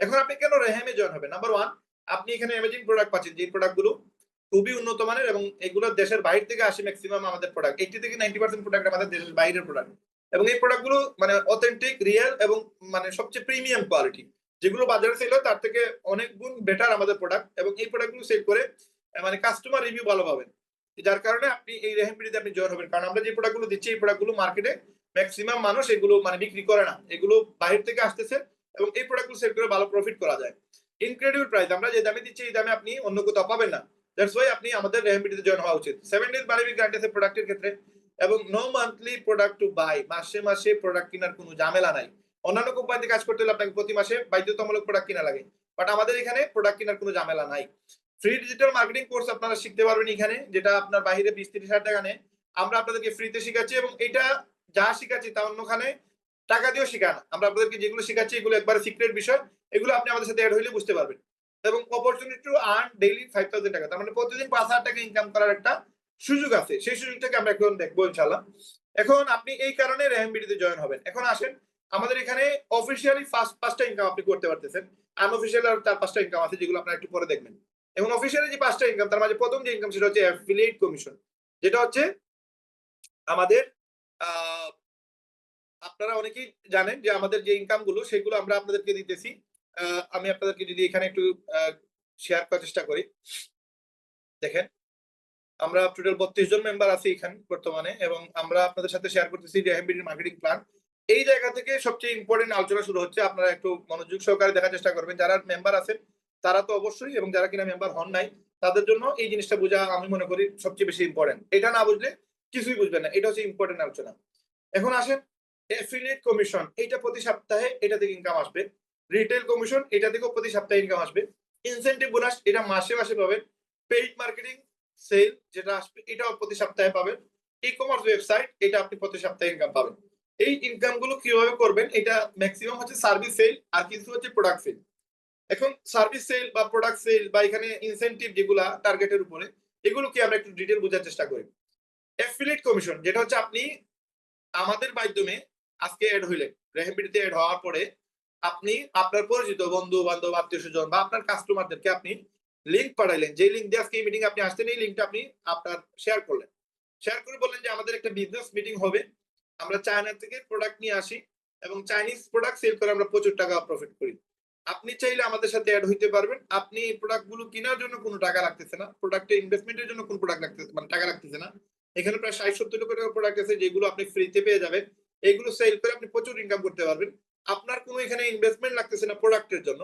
এখন আপনি কেন রেহেমে জয়েন হবেন? নাম্বার ওয়ান আপনি এখানে অ্যামেজিং প্রোডাক্ট পাচ্ছেন যে প্রোডাক্টগুলো খুবই উন্নত মানের এবং এগুলো দেশের বাইরে থেকে আসে ম্যাক্সিমাম আমাদের প্রোডাক্ট এইটি থেকে নাইনটি পার্সেন্ট প্রোডাক্ট আমাদের দেশের বাইরের প্রোডাক্ট এবং এই প্রোডাক্টগুলো মানে অথেন্টিক রিয়েল এবং মানে সবচেয়ে প্রিমিয়াম কোয়ালিটি যেগুলো বাজারে সেল হয়, তার থেকে অনেক গুণ বেটার আমাদের প্রোডাক্ট এবং এই প্রোডাক্টগুলো সেল করে মানে কাস্টমার রিভিউ ভালো পাবেন। যার কারণে আপনি এই রেহেমপিডিতে আপনি জয়েন হবেন, কারণ আমরা যে প্রোডাক্টগুলো দিচ্ছি, এই প্রোডাক্টগুলো মার্কেটে ম্যাক্সিমাম মানুষ এগুলো মানে বিক্রি করে না। এগুলো বাইরে থেকে আসতেছে এবং এই প্রোডাক্টগুলো সেল করে ভালো প্রফিট করা যায়। ইনক্রেডিবল প্রাইস আমরা যে দামে দিচ্ছি, এই দামে আপনি অন্য কোথাও পাবেন না। দ্যাটস ওয়াই আপনি আমাদের রেহেমপিডিতে জয়েন হওয়া উচিত। সেভেন ডেজ বাড়ি গ্যারান্টি প্রোডাক্টের ক্ষেত্রে, এবং no monthly product to buy মাসে মাসে প্রোডাক্ট কেনার কোনো ঝামেলা নাই। অন্যান্য কোম্পানিতে কাজ করতে হলে আপনাকে প্রতি মাসে বাধ্যতামূলক প্রোডাক্ট কিনা লাগে। বাট আমাদের এখানে প্রোডাক্ট কেনার কোনো ঝামেলা নাই। ফ্রি ডিজিটাল মার্কেটিং কোর্স আপনারা শিখতে পারবেন এখানে, যেটা আপনার বাইরে বিশ তিরিশ হাজার টাকা নেয়। আমরা আপনাদেরকে ফ্রিতে শিখাচ্ছি, এবং এটা যা শিখাচ্ছি তা অন্যখানে টাকা দিয়েও শেখায় না। আমরা আপনাদেরকে যেগুলো শিখাচ্ছি, এগুলো একবারে সিক্রেট বিষয়। এগুলো আপনি আমাদের সাথে অ্যাড হইলে বুঝতে পারবেন। এবং opportunity to earn daily five thousand টাকা। তার মানে প্রতিদিন পাঁচ হাজার টাকা ইনকাম করার একটা সুযোগ আছে। সেই সুযোগটাকে আমরা এখন দেখব ইনশাল্লাহ এখন আপনি এই কারণে র্যামবিডিতে জয়েন হবেন। এখন আসেন, আমাদের এখানে অফিসিয়ালি ফার্স্ট পাঁচটা ইনকাম আপনি করতে পারতেছেন। আনঅফিসিয়াল আর তার পাঁচটা ইনকাম আছে, যেগুলো আপনারা একটু পরে দেখবেন। এবং অফিসিয়ালি যে পাঁচটা ইনকাম তার মাঝে প্রথম যে ইনকাম সেটা হচ্ছে অ্যাফিলিয়েট কমিশন যেটা হচ্ছে আমাদের আপনারা অনেকেই জানেন যে আমাদের যে ইনকামগুলো, সেগুলো আমরা আপনাদেরকে দিতেছি। আমি আপনাদেরকে যদি এখানে একটু শেয়ার করার চেষ্টা করি। দেখেন, আমরা টোটাল বত্রিশ জন মেম্বার আছি এখানে বর্তমানে এবং আমরা আপনাদের সাথে শেয়ার করতেছি যে এমবিডির মার্কেটিং প্ল্যান এই জায়গা থেকে সবচেয়ে ইম্পর্টেন্ট আলোচনা শুরু হচ্ছে, আপনারা একটু মনোযোগ সহকারে দেখার চেষ্টা করবেন। যারা মেম্বার আছেন, তারা তো অবশ্যই এবং যারা কিনা মেম্বার হন নাই, তাদের জন্য এই জিনিসটা বোঝা আমি মনে করি সবচেয়ে বেশি ইম্পর্টেন্ট এটা না বুঝলে কিছুই বুঝবেন না, এটা হচ্ছে ইম্পর্টেন্ট আলোচনা। এখন আসেন অ্যাফিলিয়েট কমিশন এটা প্রতি সপ্তাহে এটা থেকে ইনকাম আসবে। রিটেল কমিশন এটা থেকেও প্রতি সপ্তাহে ইনকাম আসবে। ইনসেন্টিভ বোনাস এটা মাসে মাসে পাবেন। পেইড মার্কেটিং সেল যেটা আসবে, এটাও প্রতি সপ্তাহে পাবেন। ই কমার্স ওয়েবসাইট এটা আপনি প্রতি সপ্তাহে ইনকাম পাবেন। এই ইনকামগুলো কীভাবে করবেন, এটা ম্যাক্সিমাম হচ্ছে সার্ভিস সেল আর কিছু হচ্ছে প্রোডাক্ট সেল এখন সার্ভিস সেল বা প্রোডাক্ট সেল বা এখানে ইনসেন্টিভ যেগুলা টার্গেটের উপরে এগুলো কি আমরা একটু ডিটেল বোঝার চেষ্টা করি। অ্যাফিলিয়েট কমিশন যেটা হচ্ছে আপনি আমাদের মাধ্যমে আজকে এড হইলেন রেহেমিডিতে অ্যাড হওয়ার পরে আপনি আপনার পরিচিত বন্ধু বান্ধব আত্মীয় স্বজন বা আপনার কাস্টমারদেরকে আপনি লিঙ্ক পাঠাইলেন। যে লিঙ্ক দিয়ে আজকে এই মিটিং আপনি আসতেন এই লিঙ্কটা আপনি আপনার শেয়ার করলেন। শেয়ার করে বললেন যে, আমাদের একটা বিজনেস মিটিং হবে। আমরা চায়না থেকে প্রোডাক্ট নিয়ে আসি এবং চাইনিজ প্রোডাক্ট সেল করে আমরা প্রচুর টাকা প্রফিট করি। আপনি চাইলে আমাদের সাথে অ্যাড হইতে পারবেন। আপনি এই প্রোডাক্টগুলো কেনার জন্য কোনো টাকা লাগতেছে না। প্রোডাক্টে ইনভেস্টমেন্টের জন্য কোনো প্রোডাক্ট লাগতেছে মানে টাকা লাগতেছে না। এখানে প্রায় ষাট সত্তর লক্ষ টাকা প্রোডাক্ট আছে, যেগুলো আপনি ফ্রিতে পেয়ে যাবেন। এগুলো সেল করে আপনি প্রচুর ইনকাম করতে পারবেন। আপনার কোনো এখানে ইনভেস্টমেন্ট লাগতেছে না প্রোডাক্টের জন্য।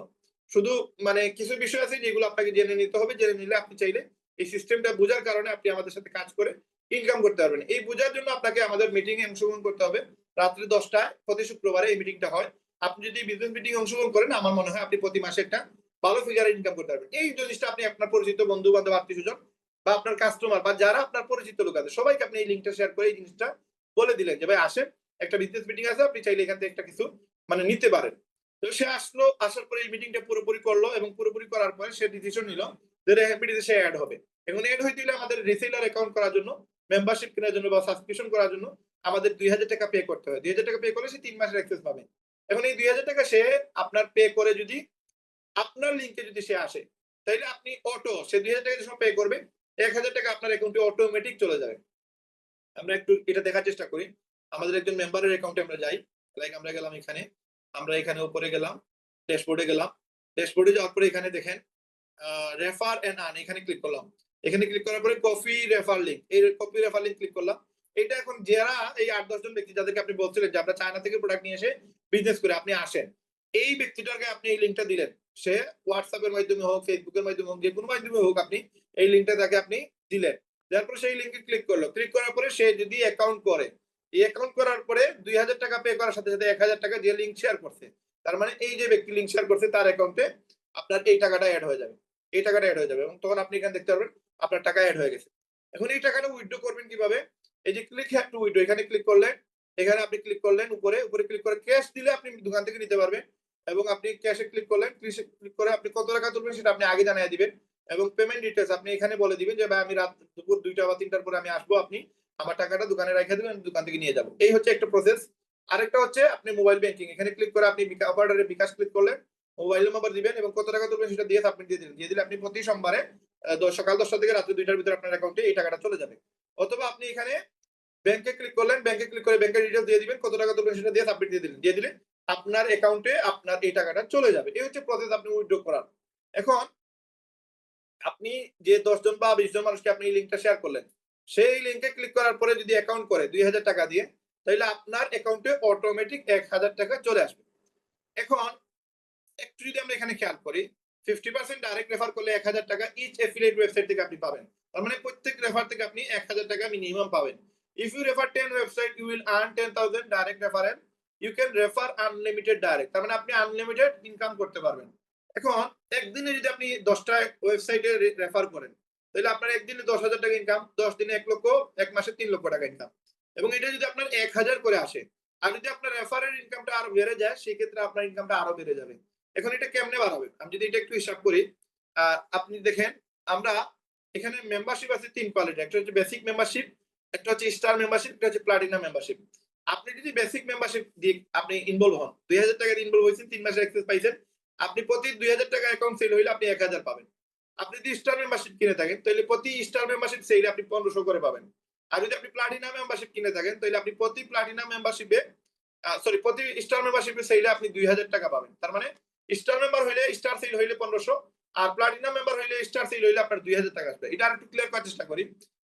শুধু মানে কিছু বিষয় আছে যেগুলো আপনাকে জেনে নিতে হবে। জেনে নিলে আপনি চাইলে এই সিস্টেমটা বোঝার কারণে আপনি আমাদের সাথে কাজ করে ইনকাম করতে পারবেন। এই বোঝার জন্য আপনাকে আমাদের মিটিং এ অংশগ্রহণ করতে হবে। রাত্রি দশটায়, প্রতি শুক্রবারে এই মিটিংটা হয়। আপনি যদি বিজনেস মিটিং অংশগ্রহণ করেন, আমার মনে হয় আপনি প্রতি মাসে একটা ভালো ফিগার ইনকাম করতে পারবেন। এই জিনিসটা আপনি আপনার পরিচিত বন্ধু বান্ধব আত্মীয় স্বজন বা আপনার কাস্টমার বা যারা আপনার পরিচিত লোক আছে, সবাইকে আপনি এই লিঙ্কটা শেয়ার করে এই জিনিসটা বলে দিলেন যে, ভাই, আসেন। একটা বিজনেস মিটিং আছে, আপনি চাইলে এখান থেকে একটা কিছু মানে নিতে পারেন। তো সে আসলো, আসার পরে এই মিটিংটা পুরোপুরি করল এবং পুরোপুরি করার পরে সে ডিসিশন নিল যে র্যাপিডিতে সে অ্যাড হবে। এখন অ্যাড হয়ে দিলে আমাদের রিসেলার অ্যাকাউন্ট করার জন্য মেম্বারশিপ কেনার জন্য বা সাবস্ক্রিপশন করার জন্য আমাদের দুই হাজার টাকা পে করতে হয়। দুই হাজার টাকা পে করলে সে তিন মাসের অ্যাক্সেস পাবে। এখন এই দুই হাজার টাকা সে আপনার পে করে যদি আপনার লিঙ্কে যদি সে আসে তাহলে আপনি অটো সে দুই হাজার টাকা যে পে করবে, এক হাজার টাকা আপনার অ্যাকাউন্টে অটোমেটিক চলে যাবে। আমরা একটু এটা দেখার চেষ্টা করি। আমাদের একজন মেম্বারের অ্যাকাউন্টে আমরা যাই। লাইক আমরা গেলাম এখানে, আমরা এখানে উপরে গেলাম ড্যাশবোর্ডে গেলাম। ড্যাশবোর্ডে যাওয়ার পরে এখানে দেখেন রেফার এন্ড আন এখানে ক্লিক করলাম। এখানে ক্লিক করার পরে কপি রেফার লিঙ্ক এই কপি রেফার লিঙ্ক ক্লিক করলাম। এটা এখন যারা এই আট দশজন ব্যক্তি যাদেরকে আপনি বলছিলেন যে আমরা চায়না থেকে প্রোডাক্ট নিয়ে এসে বিজনেস করে আপনি আসেন, এই ব্যক্তিটাকে আপনি এই লিঙ্কটা দিলেন। সে হোয়াটসঅ্যাপের মাধ্যমে হোক ফেসবুকের মাধ্যমে হোক যে কোনো মাধ্যমে হোক আপনি এই লিঙ্কটা তাকে আপনি দিলেন। যার পরে সেই লিঙ্কে ক্লিক করল। ক্লিক করার পরে সে যদি অ্যাকাউন্ট করে এই অ্যাকাউন্ট করার পরে দুই হাজার টাকা পে করার সাথে সাথে এক হাজার টাকা দিয়ে লিঙ্ক শেয়ার করছে। তার মানে এই যে ব্যক্তি লিঙ্ক শেয়ার করছে, তার অ্যাকাউন্টে আপনার এই টাকাটা অ্যাড হয়ে যাবে। এই টাকাটা অ্যাড হয়ে যাবে এবং তখন আপনি এখানে দেখতে পারবেন আপনার টাকা অ্যাড হয়ে গেছে। এখন এই টাকাটা উইথড্র করবেন কীভাবে? এই যে ক্লিক হ্যাভ টু উইথড্র এখানে ক্লিক করলেন এখানে আপনি ক্লিক করলেন, উপরে উপরে ক্লিক করে ক্যাশ দিলে আপনি দোকান থেকে নিতে পারবেন এবং আপনি ক্যাশে ক্লিক করলেন ক্লিক করে আপনি কত টাকা তুলবেন সেটা আপনি আগে জানিয়ে দিবেন এবং পেমেন্ট ডিটেলস আপনি এখানে বলে দিবেন যে, ভাই, আমি রাত দুপুর দুইটা বা তিনটার পরে আমি আসব আপনি। আমার টাকাটা দোকানে রেখে দেবেন দোকান থেকে নিয়ে যাব। এই হচ্ছে একটা প্রসেস আরেকটা হচ্ছে আপনি মোবাইল ব্যাংকিং এখানে ক্লিক করে আপনি অপারেটরে বিকাশ ক্লিক করলেন মোবাইল নাম্বার দিবেন এবং কত টাকা তুলবেন সেটা দিয়ে সাবমিট দিয়ে দিলেন দিয়ে দিলে আপনি প্রতি সোমবারে সকাল দশটা থেকে রাত্রি দুইটার ভিতরে আপনার অ্যাকাউন্টে এই টাকাটা চলে যাবে। অথবা আপনি এখানে ব্যাংকে ক্লিক করলেন ব্যাংকে ক্লিক করে ব্যাংকের ডিটেলস দিয়ে দিবেন, কত টাকা তুলবেন সেটা দিয়ে সাবমিট দিয়ে দিলেন। দিয়ে দিলে আপনার অ্যাকাউন্টে আপনার এই টাকাটা চলে যাবে। এই হচ্ছে প্রসেস আপনি উইথড্র করার। এখন আপনি যে দশ জন বা বিশ জন মানুষকে আপনি এই লিঙ্কটা শেয়ার করলেন সেই লিঙ্কে ক্লিক করার পরে যদি অ্যাকাউন্ট করে দুই হাজার টাকা দিয়ে তাহলে আপনার অ্যাকাউন্টে অটোমেটিক এক হাজার টাকা চলে আসবে। এখন একটু যদি আমরা এখানে খেয়াল করি ফিফটি পার্সেন্ট ডাইরেক্ট রেফার করলে এক হাজার টাকা ইচ এফিলিয়েট ওয়েবসাইট থেকে আপনি পাবেন। তার মানে প্রত্যেক রেফার থেকে আপনি এক হাজার টাকা মিনিমাম পাবেন। If you refer ten website you will earn ten thousand direct referral you can refer unlimited direct তার মানে আপনি আনলিমিটেড ইনকাম করতে পারবেন। এখন একদিনে যদি আপনি দশটা ওয়েবসাইটে রেফার করেন তাহলে আপনার একদিনে দশ হাজার টাকা ইনকাম দশ দিনে এক লক্ষ, এক মাসে তিন লক্ষ টাকা ইনকাম এবং এটা যদি আপনার এক হাজার করে আসে, আর যদি আপনার রেফারের ইনকামটা আরও বেড়ে যায়, সেক্ষেত্রে আপনার ইনকামটা আরও বেড়ে যাবে। এখন এটা কেমনে বাড়াবে আমি যদি এটা একটু হিসাব করি আপনি দেখেন, আমরা এখানে মেম্বারশিপ আছে তিন কোয়ালিটি একটা হচ্ছে বেসিক মেম্বারশিপ একটা হচ্ছে স্টার মেম্বারশিপ একটা হচ্ছে প্লাটিনাম মেম্বারশিপ আপনি যদি বেসিক মেম্বারশিপ দিয়ে আপনি ইনভলভ হন, দুই হাজার টাকা ইনভলভ হয়েছেন, তিন মাসের অ্যাক্সেস পাইছেন, আপনি প্রতি দুই হাজার টাকা অ্যাকাউন্ট সেল হইলে আপনি এক হাজার পাবেন। আপনি যদি স্টার মেম্বারশিপ কিনে থাকেন, তাহলে প্রতি স্টার মেম্বারশিপ সেলে আপনি পনেরোশো করে পাবেন। আর যদি আপনি প্লাটিনাম মেম্বারশিপ কিনে থাকেন, তাহলে আপনি প্রতি প্লাটিনাম মেম্বারশিপে সরি প্রতি স্টার মেম্বারশিপে সেলে আপনি দুই হাজার টাকা পাবেন। তার মানে স্টার মেম্বার হইলে স্টার সেল হইলে পনেরোশো, আর প্লাটিনাম মেম্বার হইলে স্টার সেল হইলে আপনার দুই হাজার টাকা আসবে। এটা আর একটু ক্লিয়ার করার চেষ্টা করি।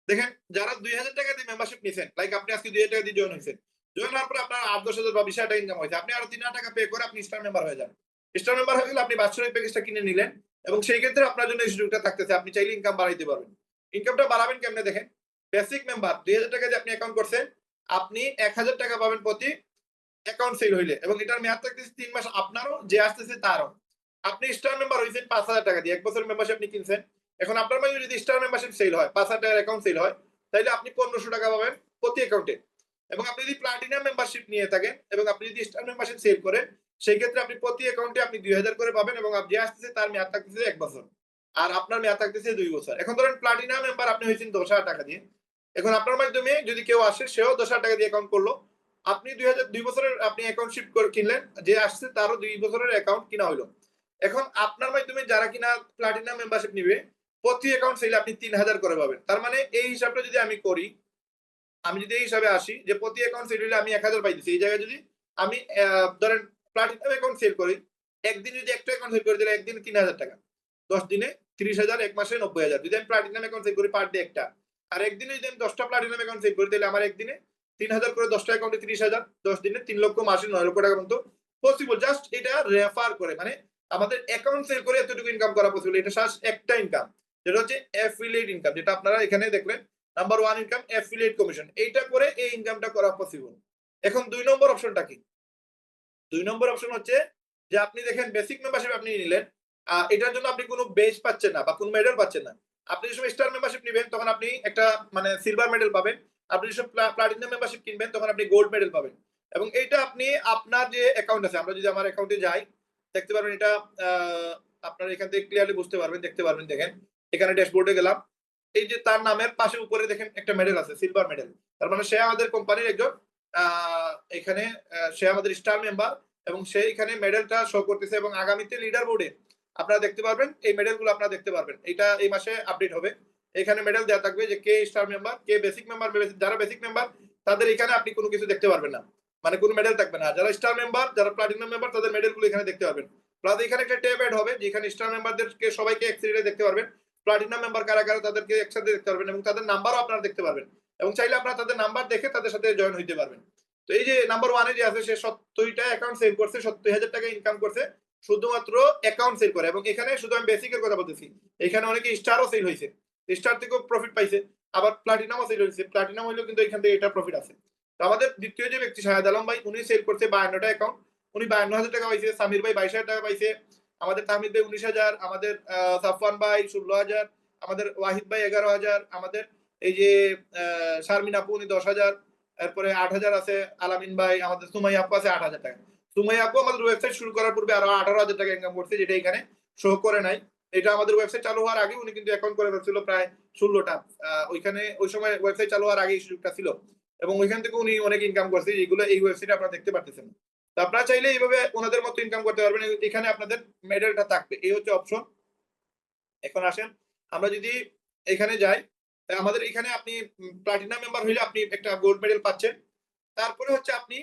দেখেন, যারা দুই হাজার টাকা দিয়ে মেম্বারশিপ নিছেন লাইক আপনি আজকে দুই হাজার টাকা দিয়ে জয়েন হয়েছেন জয়েন হওয়ার পর আপনার আট, দশ হাজার বা বিশ হাজার টাকা ইনকাম হয়েছে। আপনি আরও তিন হাজার টাকা পে করে আপনি স্টার মেম্বার হয়ে যান। স্টার মেম্বার হয়ে গেলে আপনি বাৎসরিক প্যাকেজটা কিনে নিলেন। এবং সেই ক্ষেত্রে আপনার জন্য এই সুযোগটা থাকতেছে। আপনি চাইলে ইনকাম বাড়াইতে পারবেন। ইনকামটা বাড়াবেন কেমনে দেখেন? বেসিক মেম্বার দুই হাজার টাকা দিয়ে আপনি অ্যাকাউন্ট করছেন, আপনি এক হাজার টাকা পাবেন প্রতি অ্যাকাউন্ট সেল হইলে এবং এটার মেয়াদ থাকতেছে তিন মাস। আপনারও যে আসতেছে তারও। আপনি স্টার মেম্বার হয়েছেন পাঁচ হাজার টাকা দিয়ে। এক বছর মেম্বারশিপ আপনি কিনছেন। এখন আপনার মাঝে যদি স্টার মেম্বারশিপ সেল হয়, পাঁচ হাজার টাকার অ্যাকাউন্ট সেল হয় তাহলে আপনি পনেরোশো টাকা পাবেন প্রতি অ্যাকাউন্টে এবং আপনি যদি প্লাটিনাম মেম্বারশিপ নিয়ে থাকেন এবং আপনি যদি স্টার মেম্বারশিপ সেল করেন সেই ক্ষেত্রে আপনি প্রতি অ্যাকাউন্টে আপনি দুই হাজার করে পাবেন এবং যে আসতেছে তার মেয়াদ থাকতেছে এক বছর। আর আপনার মেয়াদ থাকতেছে দুই বছর। এখন ধরেন প্লাটিনাম মেম্বার আপনি হয়েছেন দশ হাজার টাকা দিয়ে। এখন আপনার মাধ্যমে যদি কেউ আসে, সেও দশ হাজার টাকা দিয়ে অ্যাকাউন্ট করল। আপনি দুই হাজার, দুই বছরের আপনি অ্যাকাউন্ট শিফট করে কিনলেন, যে আসছে তারও দুই বছরের অ্যাকাউন্ট কিনা হলো এখন আপনার মাধ্যমে যারা কিনা প্লাটিনাম মেম্বারশিপ নিবে, প্রতি অ্যাকাউন্ট সেলে আপনি তিন হাজার করে পাবেন। তার মানে এই হিসাবটা যদি আমি করি, আমি যদি এই হিসাবে আসি যে প্রতি অ্যাকাউন্ট সেল হলে আমি এক হাজার পাইতেছি। এই জায়গায় যদি আমি ধরেন প্লাটিনাম অ্যাকাউন্ট সেল করি। একদিন যদি একটা অ্যাকাউন্ট সেল করে দিলে একদিন তিন হাজার টাকা। দশ দিনে তিরিশ হাজার, এক মাসে নব্বই হাজার। যদি আমি প্লাটিনাম অ্যাকাউন্ট সেল করি পার ডে একটা। আর একদিনে যদি আমি দশটা প্লাটিনাম অ্যাকাউন্ট সেল আমার একদিনে তিন হাজার করে দশটা অ্যাকাউন্টে তিরিশ হাজার। দশ দিনে তিন লক্ষ মাসে নয় লক্ষ টাকা পসিবল জাস্ট এটা রেফার করে। মানে আমাদের অ্যাকাউন্ট সেল করে এতটুকু ইনকাম করা পসিবল এটা একটা ইনকাম যেটা হচ্ছে অ্যাফিলিয়েট ইনকাম যেটা আপনারা এখানে দেখলেন number one income affiliate commission এইটা করে এই ইনকামটা করা পসিবল এখন দুই নম্বর অপশনটা কি? দুই নম্বর অপশন হচ্ছে যে আপনি দেখেন বেসিক মেম্বারশিপ আপনি নিলেন এটার জন্য আপনি কোনো বেস পাচ্ছেন না বা কোনো মেডেল পাচ্ছেন না। আপনি যে সময় স্টার মেম্বারশিপ নেবেন, তখন আপনি একটা মানে সিলভার মেডেল পাবেন। আপনি যখন প্লাটিনাম মেম্বারশিপ কিনবেন, তখন আপনি গোল্ড মেডেল পাবেন। এবং এইটা আপনি আপনার যে অ্যাকাউন্ট আছে, আমরা যদি আমার অ্যাকাউন্টে যাই, দেখতে পারবেন এটা আপনারা এখান থেকে ক্লিয়ারলি বুঝতে পারবেন, দেখতে পারবেন, দেখেন। এখানে ড্যাশবোর্ডে গেলাম। এই যে তার নামের পাশে উপরে দেখেন একটা মেডেল আছে সিলভার মেডেল তার মানে সে আমাদের কোম্পানির একজন এখানে সে আমাদের স্টার মেম্বার এবং সে এখানে মেডেলটা শো করতেছে এবং আগামীতে লিডার বোর্ডে আপনারা দেখতে পারবেন, এই মেডেলগুলো আপনারা দেখতে পারবেন। এটা এই মাসে আপডেট হবে। এখানে মেডেল দেওয়া থাকবে যে কে স্টার মেম্বার কে বেসিক মেম্বার যারা বেসিক মেম্বার তাদের এখানে আপনি কোনো কিছু দেখতে পারবেন না। মানে কোনো মেডেল থাকবে না। যারা স্টার মেম্বার যারা প্লাটিনাম মেম্বার তাদের মেডেলগুলো এখানে দেখতে পারবেন। প্লাস এখানে একটা ট্যাব অ্যাড হবে, যেখানে স্টার মেম্বারদেরকে সবাইকে এক সিরিজে দেখতে পারবেন। প্লাটিনাম মেম্বার কারা কারা, তাদেরকে একসাথে দেখতে পারবেন এবং তাদের নাম্বারও আপনারা দেখতে পারবেন। এবং চাইলে আপনারা তাদের নাম্বার দেখে তাদের সাথে জয়েন হইতে পারবেন। তো এই যে নাম্বার ওয়ানে যে আছে, সে সত্তরটা অ্যাকাউন্ট সেল করছে, সত্তর হাজার টাকা ইনকাম করছে, শুধুমাত্র অ্যাকাউন্ট সেল করে। এবং এখানে শুধু আমি বেসিকের কথা বলতেছি, এখানে অনেকে স্টারও সেল হয়েছে স্টার থেকেও প্রফিট পাইছে, আবার প্লাটিনামও সেল হয়েছে প্লাটিনাম হইলেও কিন্তু এখান থেকে এটা প্রফিট আছে। তো আমাদের দ্বিতীয় যে ব্যক্তি, শাহেদ আলম ভাই, উনি সেল করছে বায়ান্নটা অ্যাকাউন্ট উনি বায়ান্ন হাজার টাকা পাইছে, সামির ভাই বাইশ হাজার টাকা পাইছে। আমাদের তাহমিদ ভাই উনিশ হাজার, আমাদের সাফওয়ান ভাই ষোলো হাজার, আমাদের ওয়াহিদ ভাই এগারো হাজার, আমাদের এই যে শারমিন আপু, উনি দশ হাজার, এরপরে আট হাজার আছে, আলামিন ভাই, আমাদের সুমাই আপু আছে আট হাজার টাকা। সুমাই আপু আমাদের ওয়েবসাইট শুরু করার পূর্বে আরও আঠারো হাজার টাকা ইনকাম করছে, যেটা এখানে শো করে নাই। এটা আমাদের ওয়েবসাইট চালু হওয়ার আগে উনি কিন্তু অ্যাকাউন্ট করে ফেলছিল প্রায় ষোলোটা। ওইখানে, ওই সময় ওয়েবসাইট চালু হওয়ার আগে এই সুযোগটা ছিল। এবং ওইখান থেকে উনি অনেক ইনকাম করছে, যেগুলো এই ওয়েবসাইটে আপনারা দেখতে পারতেছেন। তো আপনারা চাইলে এইভাবে ওনাদের মতো ইনকাম করতে পারবেন। এখানে আপনাদের মেডেলটা থাকবে। এই হচ্ছে অপশন এখন আসেন, আমরা যদি এখানে যাই আমাদের এখানে আপনি প্লাটিনাম মেম্বার হইলে আপনি একটা গোল্ড মেডেল পাচ্ছেন। তারপরে হচ্ছে আপনি